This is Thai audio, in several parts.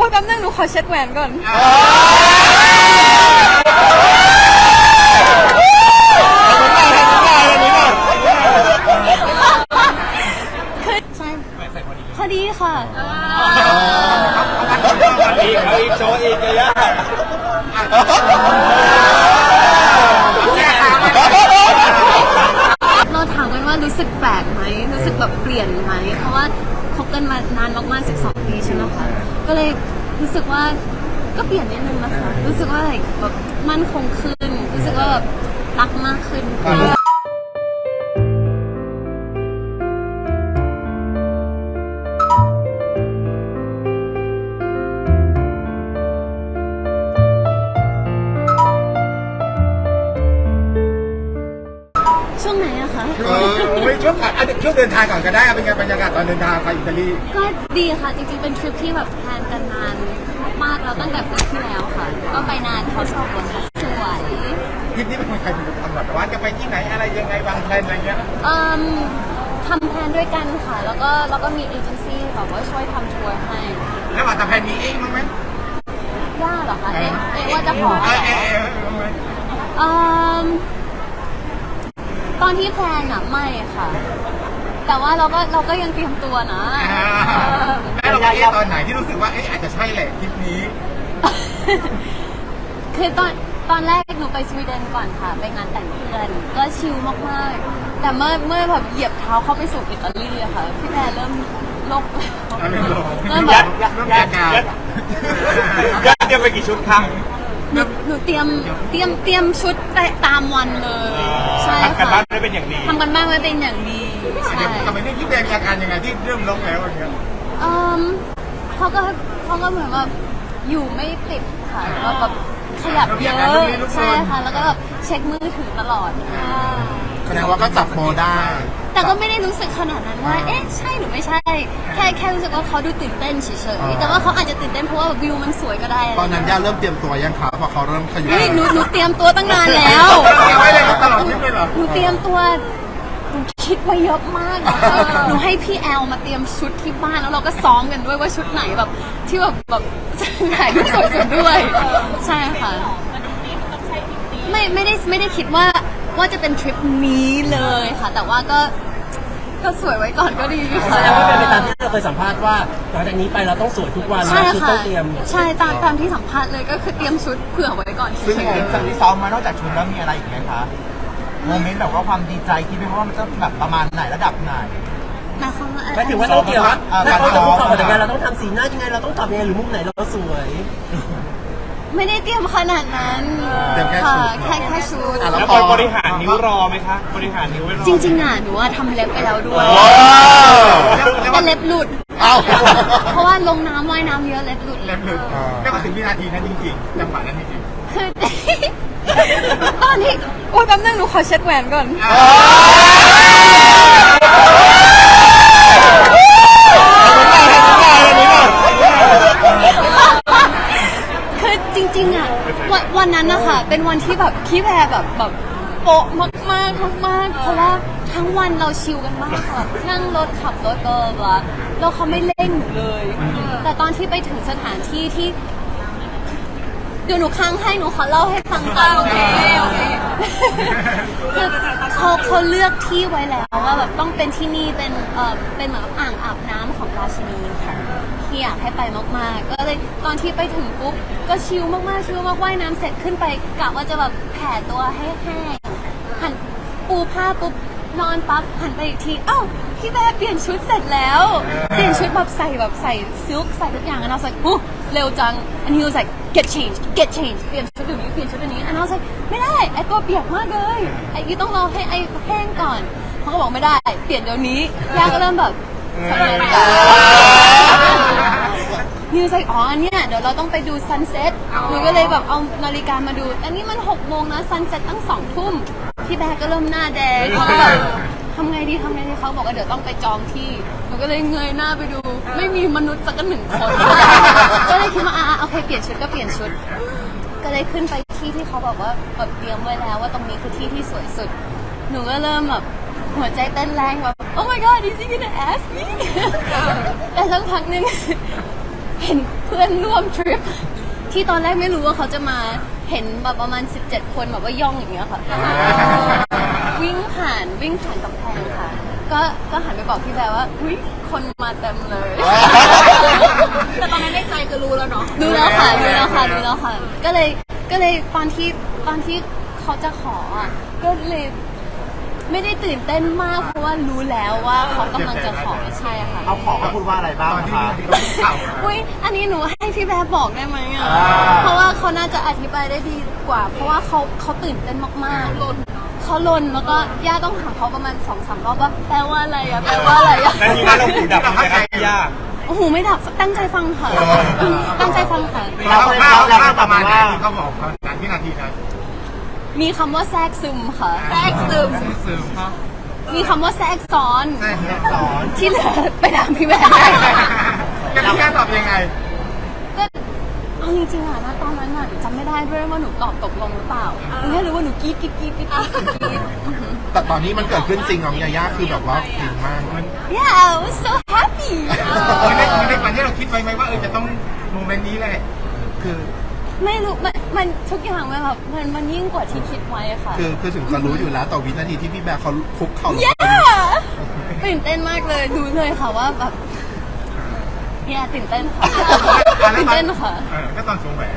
อ้ยแป๊บนึงหนูขอเช็ดแหวนก่อน คือใช่พอดีค่ะ อีกเอาอีกโชว์อีกเลยอะ วงก่อนอะช่วงเดินทางก่อนก็ได้เอาเป็นไงบรรยากาศตอนเดินทางไปอิตาลีก็ดีค่ะจริงๆเป็นทริปที่แบบแพลนกันนานมากๆแล้วตั้งแต่ปีที่แล้วค่ะ ก็ไปนานพอสมควรค่ะสวยทริปนี้เป็นคนใครเป็นคนกำหนดว่าจะไปที่ไหนอะไรยังไงวางแผนอะไรเงี้ยเอ่มทำแพลนด้วยกันค่ะ แล้วก็แล้วก็มีเอเจนซี่แบบว่าช่วยทำทัวร์ให้แล้วว่าแต่แผนมีเองมั้างไหมย่าเหรอคะเอ๊ะเอ๊ะว่าจะขอเออเออเออมั้างไหมเอ่ม ตอนที่แพลนอะไม่ค่ะ แต่ว่าเราก็เราก็ยังเตรียมตัวนะอ่าเออแล้วเราไปเอ๊ะตอนไหนที่รู้สึกว่าเอ๊ะอาจจะใช่แหละทริปนี้คือตอนตอนแรกหนูไปสวีเดนก่อนค่ะ ไปงานแต่งเพื่อนก็ชิลมากๆ แต่เมื่อเมื่อแบบเหยียบเท้าเข้าไปสู่อิตาลีอะค่ะพี่แพรเริ่มโลกเอาเริ่มโลกเริ่มแบยับดยัดยัดยัดยัดเตรียมไปกี่ชุดครั้ง หนูหนูเตรียมเตรียมเตรียมชุดไปตามวันเลย ใช่ทำกันค่ะบ้านได้เป็นอย่างดีทำกันบ้านไว้เป็นอย่างดีใช่เดี๋ยวทำไมเนี่ยพี่แดงมีอาการยังไงที่เริ่มลงแล้วอย่างเงี้ยเอิ่มเขาก็เขาก็เหมือนแบบอยู่ไม่ติดค่ะแล้วแบบขยับเยอะใช่ค่ะ แล้วก็แบบเช็คมือถือตลอดแสดงว่าก็จับโมได้ แต่ก็ไม่ได้รู้สึกขนาดนั้นว่า เอ๊ะ ใช่หรือไม่ใช่ แค่แค่รู้สึกว่าเขาดูตื่นเต้นเฉยอ๋อๆแต่ว่าเขาอาจจะตื่นเต้นเพราะว่าวิวมันสวยก็ได้ตอนนั้นย่าเริ่มเตรียมตัวยังคะพอเขาเริ่มขยับเฮ้ยหนูหนูเตรียมตัวตั้งนานแล้วเก็บไว้เลยตลอดทริปเลยเหรอ หนูเตรียมตัวหนูคิดไว้เยอะมากนะหนูให้พี่แอลมาเตรียมชุดที่บ้านแล้วเราก็ซ้อมกันด้วยว่าชุดไหนแบบที่แบบแบบถ่ายรูปสวยสุดด้วย ใช่ค่ะ ไม่ไม่ได้ไม่ได้คิดว่า ว่าจะเป็นทริปนี้เลยค่ะ แต่ว่าก็ก็สวยไว้ก่อนก็ดีค่ะ แสดงว่าเป็นไปตามที่เราเคยสัมภาษณ์ว่าหลังจากนี้ไปเราต้องสวยทุกวันใช่นะคือค่ะ ต้องเตรียมใช่ตามตามที่สัมภาษณ์เลยก็คือเตรียมชุดเผื่อไว้ก่อนซึ่งเฉยสิ่งที่ซ้อมมานอกจากชุดแล้วมีอะไรอีกไหมคะโมเมนต์แบบว่าความดีใจคิดไหมว่ามันจะแบบประมาณไหนระดับไหนๆหมายความว่าอะไรหมายถึงว่าต้องเตรียมว่าอ่า ถ้าเขาจะพูดการซ้อมต่อแต่งงานเราต้องทำสีหน้ายังไงเราต้องตอบยังไงหรือมุมไหนเราสวย ไม่ได้เตรียมขนาดนั้นเตรียมแค่ค่ะชุดแค่แค่ชุดอะ แล้วพอบริหารนิ้วรอไหมคะบริหารนิ้วไว้รอจริงๆอะหนูว่าทำเล็บไปแล้วด้วยว้าวแต่เล็บหลุด เอ้า เพราะว่าลงน้ำว่ายน้ำเยอะเล็บหลุดเล็บหลุดแล้วก็ถึงวินาทีนั้นจริงๆจังหวะนั้นจริงคือ ตอนที่โอ้ยแป๊บนึงหนูขอเช็ดแหวนก่อนคื ริงๆอะวันวันนั้นนะคะเป็นวันที่แบบขี้แพรแบบแบบโปะมากมากๆมากๆเพราะว่าทั้งวันเราชิลกันมากค่ะนั่งรถขับรถเบอร์บลาแล้วเขาไม่เร่งหนูเลย แต่ตอนที่ไปถึงสถานที่ที่เดี๋ยวหนูค้างให้หนูขอเล่าให้ฟังก่อนโอเคโอเค คือเขาเขาเลือกที่ไว้แล้วว่าแบบต้องเป็นที่นี่เป็นเออเป็นเหมือนอ่างอาบน้ำของราชินีค่ะ ที่อยากให้ไปมากๆ ก็เลยตอนที่ไปถึงปุ๊บก็ชิลมากๆชิลมากว่ายน้ำเสร็จขึ้นไปกะว่าจะแบบแผ่ตัวให้แห้งหันปูผ้าปุ๊บนอนปั๊บหันไปอีกทีเอ้าพี่แม่เปลี่ยนชุดเสร็จแล้ว เปลี่ยนชุดแบบใส่แบบใส่ซิลค์ใส่ทุกอย่างแล้วเราใส่อู้เร็วจัง and he was like get changed get changed เปลี่ยนชุดเดี๋ยวนี้เปลี่ยนชุดเดี๋ยวนี้ and I was like ไม่ได้ไอ้ตัวเปียกมากเลยไอ้ยูต้องรอให้ไอ้แห้งก่อนเขาก็บอกไม่ได้ เปลี่ยนเดี๋ยวนี้ย่าก็เริ่มแบบ นิวใส่อ๋ออันเนี้ยเดี๋ยวเราต้องไปดูซันเซ็ตหนูก็เลยแบบเอานาฬิกามาดู อันนี้มันหกโมงนะซันเซ็ตตั้งสองทุ่มพี่แบกก็เริ่มหน้าแดงเขาก็แบบทำไงดีทำไงดีเขาบอกว่าเดี๋ยวต้องไปจองที่หนูก็เลยเงยหน้าไปดู ไม่มีมนุษย์สักหนึ่งคน ก็เลยคิดว่าอะอะโอเคเปลี่ยนชุดก็เปลี่ยนชุด ก็เลยขึ้นไปที่ที่เขาบอกว่าแบบเตรียมไว้แล้วว่าตรงนี้คือที่ที่สวยสุด หนูก็เริ่มแบบ หัวใจเต้นแรงแบบ oh my god is he gonna ask me แต่สักพักหนึง เห็นเพื่อนร่วมทริป ที่ตอนแรกไม่รู้ว่าเขาจะมาเห็นแบบประมาณ 17 คนแบบว่าย่องอย่างเงี้ยค่ะ วิ่งผ่านวิ่งผ่านกำแพงค่ะ ก็ก็หันไปบอกพี่แบร์ว่าอุ้ยคนมาเต็มเลย แต่ตอนนั้นในใจคือรู้แล้วเนาะดูแล้วค่ะดูแล้วค่ะดูแล้วค่ะ ก็เลยก็เลยตอนที่ตอนที่เขาจะขออะก็เลย ไม่ได้ตื่นเต้นมากเพราะว่ารู้แล้วว่าเขากำลังจะขอใช่ค่ะเขาขอเขาพูดว่าอะไรบ้างคะอุ้ยอันนี้หนูให้พี่แบร์บอกได้ไหมอะอ่าเพราะว่าเขาน่าจะอธิบายได้ดีกว่า เพราะว่าเขาเขาตื่นเต้นมากๆลนเขาลนแล้วก็ย่าต้องถามเขาประมาณสองสามรอบว่าแปลว่าอะไรอะแปลว่าอะไรอะนาทีนั้นเราหูดับไหมครับพี่ย่าโอ้โหไม่ดับตั้งใจฟังค่ะตั้งใจฟังค่ะเราเราเราประมาณว่าเขาบอกเขานานที่นาทีนั้น มีคำว่าแทรกซึมค่ะ แทรกซึมซึมครับมีคำว่าแทรกซ้อน แทรกสอนที่เหลือไปถามพี่แม่ได้ค่ะกันที่ตอบยังไง ก็เอาจริงๆอะนะตอนนั้นอะจำไม่ได้ด้วยว่าหนูตอบตกลงหรือเปล่าหนูแค่รู้ว่าหนูกรี๊ดกรี๊ดกรี๊ดกรี๊ดกรี๊ดกรี๊ดอือหือแต่ตอนนี้มันเกิดขึ้นจริงน้องยาย่าคือแบบว่าฟินมากมัน Yeah I was so happy มันได้มันได้ฝันที่เราคิดไว้ไหมว่าเออจะต้องโมเมนต์นี้เลยคือ ไม่รู้มันมันทุกอย่างมันแบบมันมันยิ่งกว่าที่คิดไว้อะค่ะคือคือถึงจะรู้อยู่แล้วต่อวินาทีที่พี่แบร์เขาคุกเข่าลง yeah ไป ตื่นเต้นมากเลยดูเลยค่ะว่าแบบ yeah ตื่นเต้นค่ะตื่นเต้นค่ะ เออก็ตอนสวมแหวน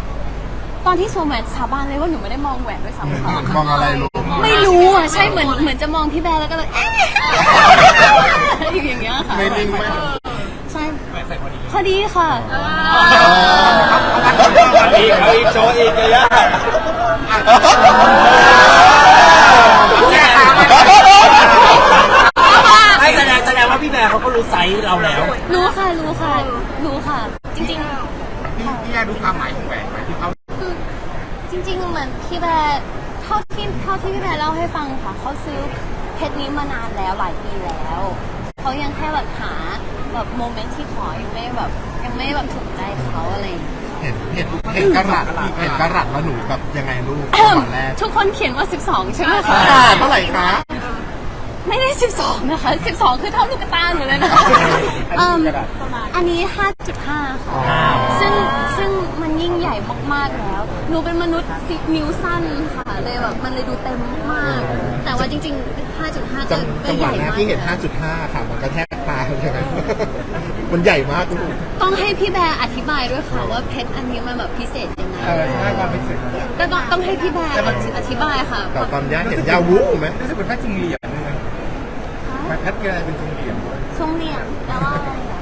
ตอนที่สวมแหวนสาบานเลยว่าหนูไม่ได้มองแหวนด้วยซ้ำค่ะ มองอะไรลูกไม่รู้อะใช่เหมือนเหมือนจะมองพี่แบร์แล้วก็เลยเอ๊ะอยู่อย่างเงี้ยค่ะไม่นิ่งไม่ ใช่พอดีค่ะ เอาอีกเอาอีกโชว์อีกยาย่าไม่แสดงแสดงว่าพี่แบร์เขาก็รู้ไซส์เราแล้ว รู้ค่ะรู้ค่ะรู้ค่ะ จริงพี่พี่ยาดูความหมายของแหวนไหมที่เขาๆคือจริง ๆ เหมือนพี่แบร์เท่าที่เท่าที่พี่แบร์เล่าให้ฟังค่ะเขาซื้อเพชรนี้มานานแล้วหลายปีแล้วเขายังแค่แบบหาแบบโมเมนต์ที่ขอยังไม่แบบยังไม่แบบถูกใจเขาอะไรอย่างเงี้ย เห็นเห็นเห็นกระหลัดเห็นกระหลัดแล้วหนูแบบยังไงลูกตอนแรกทุกคนเขียนว่า 12 ใช่ไหมคะ อ่าเท่าไหร่คะไม่ได้ 12 นะคะ 12 คือเท่าลูกกระตาหนูเลยนะคะเอิ่มอันนี้ 5.5 ค่ะ ซึ่งซึ่งมันยิ่งใหญ่มากๆแล้ว หนูเป็นมนุษย์สินิ้วสั้นค่ะ เลยแบบมันเลยดูเต็มมาก แต่ว่าจริงๆ 5.5จัก็งก็จังหใหวะญ่หน้ามาก ที่เห็น 5.5 ค่ะ มันกระแทก ตายังไงมันใหญ่มากลูก ต้องให้พี่แบร์อธิบายด้วยค่ะว่าเพชรอันนี้มันแบบพิเศษยังไงเออใช่ความเป็นสิ่งก็ต้องต้องให้พี่แบร์อธิบายค่ะแต่ตอนย่าเห็นยาวุ้ไหมรู้สึกเป็นแพทย์จริงเหลี่ยมเลยนะแพทย์อะไรเป็นจริงเหลี่ยมทรงเหลี่ยมแปลว่าอะไรอะ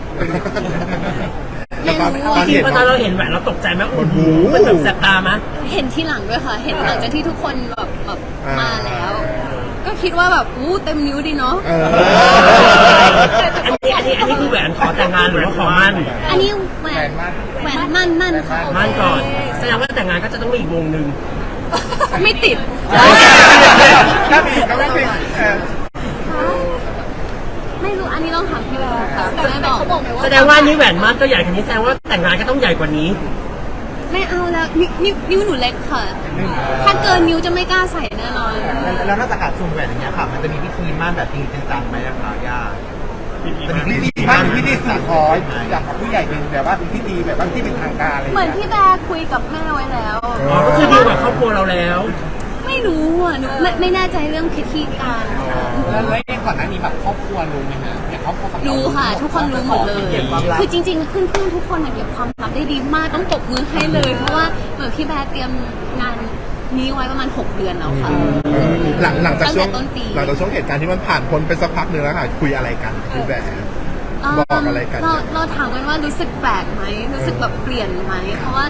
แต่ตอนไม่รู้ตอนจริงเห็นๆตอนเราเห็นแหวนเราตกใจไหมโอ้โหโอ้โหมันแบบแสบตาไหมเห็นที่หลังด้วยค่ะ เห็นหลังจากที่ทุกคนแบบแบบอ่ามมาแล้วก็ คิดว่าแบบอู้เต็มนิ้วดีเนาะเออ อันนี้อันนี้อันนี้คือแหวนขอแต่งงานหรือว่าขอมั่นอันนี้แหวนแหวนมั่นมั่นค่ะมั่นก่อนแสดงว่าแต่งงานก็จะต้องมีอีกวงหนึ่งไม่ติด ถ้ามีก็ไม่เป็นเออไม่รู้อันนี้ต้องถามพี่แววค่ะจะได้บอกเขาบอกไหมว่าแสดงว่านี่แหวนมั่นก็ใหญ่ขนาดนี้แสดงว่าแต่งงานก็ต้องใหญ่กว่านี้ ไม่เอาแล้วนิ้วนิ้วนิ้วหนูเล็กค่ะ ถ้าเกินนิ้วจะไม่กล้าใส่แน่นอน แล้วนอกจากการซูมแหวนอย่างเงี้ยค่ะ มันจะมีพิธีมั่นแบบจริงจังไหมอะคะย่าจะมีพิธีบ้ามั่นนพิธีสู่ขออยากกับผู้ใหญ่เป็นแบบว่าเป็นพิธีแบบว่าที่เป็นทางการอะไรอย่างเหมือนเงี้ยพี่แบร์คุยกับแม่ไว้แล้ว อ๋อก็คือดีลกับครอบครัวเราแล้ว ไม่รู้อะหนูไม่ไม่แน่ใจเรื่องพิธีการค่ะแล้วแล้วก่อนหน้านี้แบบครอบครัวรู้ไหมฮะอย่างครอบครัวของเารู้ค่ะ ทุกคนรู้หมดเลยคือจริงๆเพื่อนๆทุกคนอะเก็บความลับได้ดีมากต้องตบมือให้เลย เพราะว่าเหมือนพี่แบร์เตรียมงานนี้ไว้ประมาณ 6 เดือนแล้วค่ะ เออหลังหลังจากช่วงตั้งแต่ต้นปี หลังจากช่วงเหตุการณ์ที่มันผ่านพ้นไปสักพักหนึ่งแล้วค่ะ คุยอะไรกันพี่แบร์บอกอะไรกันเราเราถามกันว่ารู้สึกแปลกไหมรู้สึกแบบเปลี่ยนไหมเพราะว่า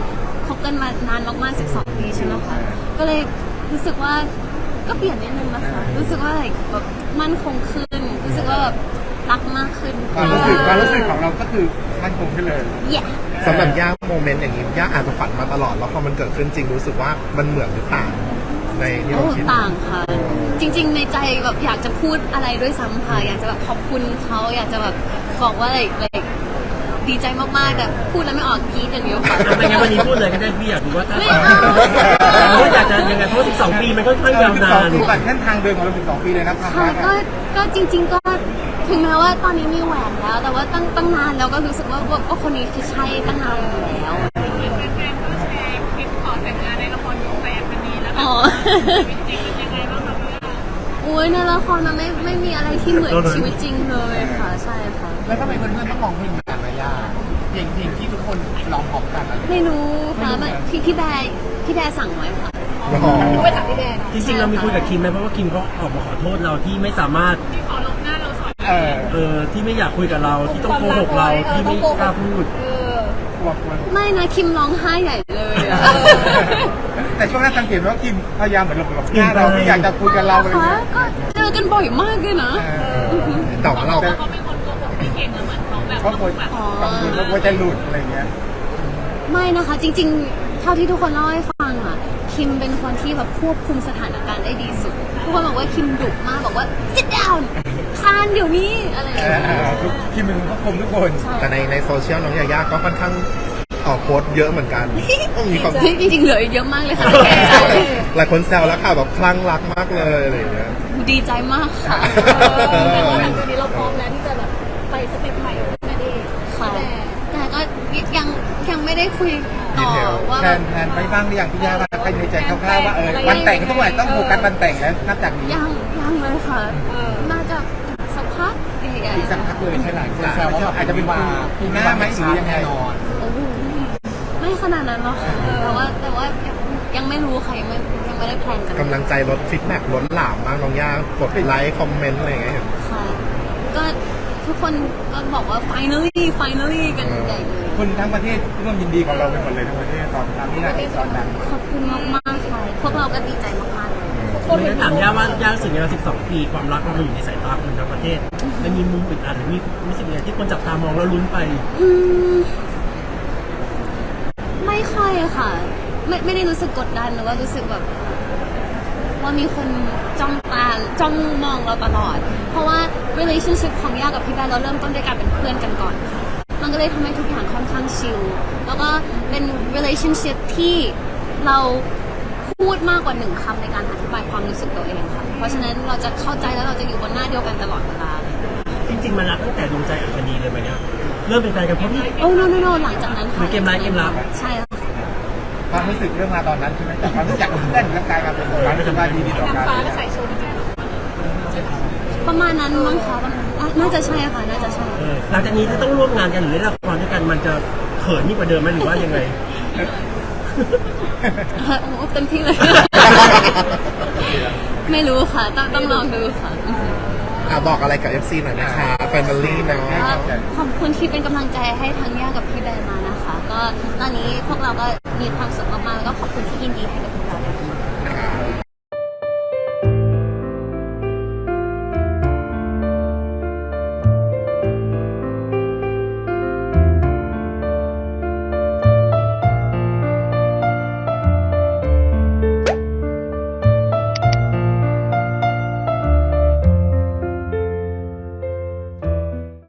คบกันมานานมากๆ 12 ปีใช่ไหมคะก็เลย รู้สึกว่าก็เปลี่ยนนิดนึงนะคะ รู้สึกว่าอะไรแบบมั่นคงขึ้น รู้สึกว่าแบบรักมากขึ้นความรู้สึกความรู้สึกของเราก็คือมันคงขึ้นเลยแย่สำหรับย่าโมเมนต์อย่างนี้ย่าอาจจะฝันมาตลอดแล้วพอมันเกิดขึ้นจริงรู้สึกว่ามันเหมือนหรือต่างในที่โอ้เราคิดต่างค่ะ จริง ๆ ในใจแบบอยากจะพูดอะไรด้วยซ้ำค่ะ อยากจะแบบขอบคุณเขาอยากจะแบบบอกว่าอะไรอะไร ดีใจมากๆ แต่พูดแล้วไม่ออกกรีดอย่างเดียวค่ะเอาไปงั้นวันนี้พูดเลยก็ได้พี่อยากรู้ว่าถ้าไม่เอา พูดอยากจะยังไงเพราะ12 ปีมันก็ค่อนข้างยาวนาน12ปีผ่านเส้นทางเดินของเรา12ปีเลยนะทางค่ะรักก็อะก็จริง ๆ ก็ถึงแม้ว่าตอนนี้มีแหวนแล้ว แต่ว่าตั้งตั้งนานแล้วก็รู้สึกว่าว่าว่าคนนี้คือใช่ตั้งนานแล้วแฟนๆก็แชร์คลิปขอแต่งงานในละครยกแฟนคนนี้แล้วอ๋อ จริงๆเป็นยังไงบ้างคะพี่ย่าอุ้ยในละครมันไม่ไม่มีอะไรที่เหมือนชีวิตจริงเลยค่ะใช่ค่ะ แล้วทำไมเพื่อนๆต้องมองเพลงแบบนายาเพลงเพลงที่ทุกคนร้องพร้อมกันอะไรไม่รู้ค่ะมันพี่พี่แบร์พี่แบร์สั่งไว้ค่ะไปถามพี่แดนจริงๆเรามีคุยกับคิมไหมเพราะว่าคิมเขาออกมาขอโทษเราที่ไม่สามารถที่ขอลบหน้าเราสอนเออเออที่ไม่อยากคุยกับเราที่ต้องโกหกเราที่ไม่กล้าพูดเออกลัวกลัวไม่นะคิมร้องไห้ใหญ่เลยอะแต่ช่วงนั้นสังเกตว่าคิมพยายามเหมือนหลบหลบหน้าเราไม่อยากจะคุยกับเราอะไรคะเงี้ย ก็เจอกันบ่อยมากเลยนะ เออแต่ว่าเราเข เขาแบบเพราะกลัวแบบกังวลว่ากลัวจะหลุดอะไรเงี้ย ไม่นะคะจริงๆ เท่าที่ทุกคนเล่าให้ฟังอะ คิมเป็นคนที่แบบควบคุมสถานการณ์ได้ดีสุด ทุกคนบอกว่าคิมดุมากบอกว่า sit down คานเดี๋ยวนี้อะไรอย่างเอเงี้อยเออทุกคิมเป็นควบคุมทุกคน แต่ในในโซเชียลน้องยาย่าก็ค่อนข้างออกโพสต์เยอะเหมือนกันมีความจริงๆเหลือเยอะมากเลยค่ะแก่ใจหลายคนแซวแล้วค่ะแบบคลั่งรักมากเลยอะไรอย่างเงี้ย ดีใจมากค่ะ แต่ว่าหลังจากนี้เราพร้อมแล้วที่จะแบบไปสเต็ปใหม่ไม่ได้ ค่ะ แต่ก็ยังยัง ไม่ได้คุยต่อ Detail ว่าแทแบบนแทนไปบ้างหรือยังพี่ย่าว่าใครในใจคร่าวๆว่าเออวันแต่งก็ต้องไหนต้องโฟกัสวันแต่งแล้วนับจากนี้ยังยังเลยค่ะน่าจะสักพักใหญ่อีกสักพักเลยใช่ไหมคนแซวว่าอาจจะเป็นปีหน้าไหมหรือยังไงๆโอ้โหไม่ขนาดนั้นหรอกค่ะแต่ว่าแต่ว่ายังยังไม่รู้ค่ะยังไม่ยังไม่ได้แพลนกัน กำลังใจลดฟีดแบ็กล้นหลามมากน้องย่ากดไลค์คอมเมนต์อะไรอย่างเงี้ย ค่ะก็ ทุกคนก็บอกว่า finally finally กันใหญ่เลยคนทั้งประเทศร่วมยินดีกับเราเป็นหมดเลยทั้งประเทศตอนตามที่เราตอนนั้นขอบคุณมากๆค่ะพวกเราก็ดีใจมากๆเลยคนเลยถามย่าว่าย่ารู้สึกยังไง12 ปี ความรักเราอยู่ในสายตาคนทั้งประเทศ มันมีมุมอึดอัดหรือมีรู้สึกยังไงที่คนจับตามองแล้วลุ้นไป อืมไม่ค่อยค่ะ ไม่ไม่ได้รู้สึกกดดันหรือว่ารู้สึกแบบ ว่ามีคนจ้องตาจ้องมองเราตลอด เพราะว่า relationship ของย่ากับพี่แบนเราเริ่มต้นด้วยการเป็นเพื่อนกันก่อนค่ะมันก็เลยทำให้ทุกอย่างค่อนข้างชิลแล้วก็เป็น relationship ที่เราพูดมากกว่าหนึ่งคำในการอธิบายความรู้สึกตัวเองค่ะ เพราะฉะนั้นเราจะเข้าใจแล้วเราจะอยู่บนหน้าเดียวกันตลอดเวลาเลยจริงๆมันรักตั้งแต่ดวงใจอัคนีเลยไหมเนี่ยเริ่มเป็นแฟนกันเพราะพี่ โอ้ no no no หลังจากนั้นค่ะมีเกมร้ายเกมลับ ใช่ ค่ะความรู้สึกเรื่องราวตอนนั้นใช่ไหมแต่ความรู้จักเพื่อนร่างกายมาเป็นความรู้สึกว่าดีดีต่อกันฟ้าและสายชนจริงประมาณนั้นมั้งคะประมาณอะน่าจะใช่ค่ะ น่าจะใช่ เออหลังจากนี้ถ้าต้องร่วมงานกันหรือเล่นละครด้วยกันมันจะเขินยิ่งกว่าเดิมไหมหรือว่ายังไง โอ้เต็มที่เลย ไม่รู้ค่ะ ต้องต้องลองดูค่ะ อะบอกอะไรกับ FC หน่อยนะคะแฟมิลี่เนาะก็ขอบคุณที่เป็นกำลังใจให้ทั้งย่ากับพี่แบนมานะคะ ก็ตอนนี้พวกเราก็